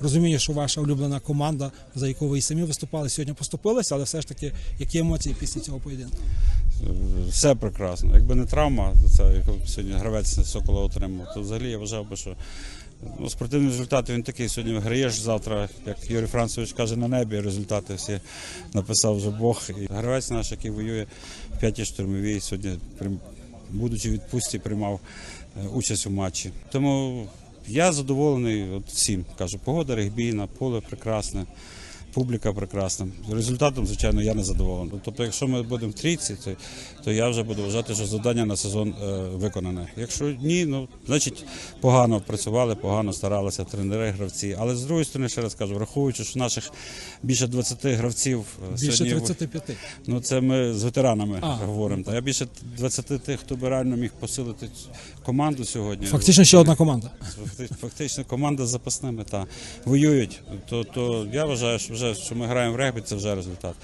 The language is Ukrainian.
Розумію, що ваша улюблена команда, за яку ви і самі виступали, сьогодні поступилася, але все ж таки, які емоції після цього поєдинку? Все прекрасно. Якби не травма, це яку сьогодні гравець Сокола отримав, то взагалі я вважав би, що ну, спортивний результат він такий. Сьогодні виграєш завтра, як Юрій Францович каже, на небі результати всі написав вже Бог. І гравець наш, який воює в п'ятій штурмовій, сьогодні, будучи в відпустці, приймав е, участь у матчі. Тому я задоволений от всім. Кажу, погода регбійна, поле прекрасне. Публіка прекрасна. Результатом, звичайно, я не задоволений. Тобто, якщо ми будемо в трійці, то, то я вже буду вважати, що завдання на сезон е, виконане. Якщо ні, ну значить погано працювали, погано старалися тренери, гравці. Але з другої сторони, ще раз кажу, враховуючи, що наших більше 20 гравців е, Більше сьогодні 35. Ну це ми з ветеранами А. говоримо. Та я більше 20 тих, хто би реально міг посилити команду сьогодні. Фактично ще одна команда. Фактично команда з запасними та воюють. То, то я вважаю, що вже що ми граємо в регбі, це вже результат.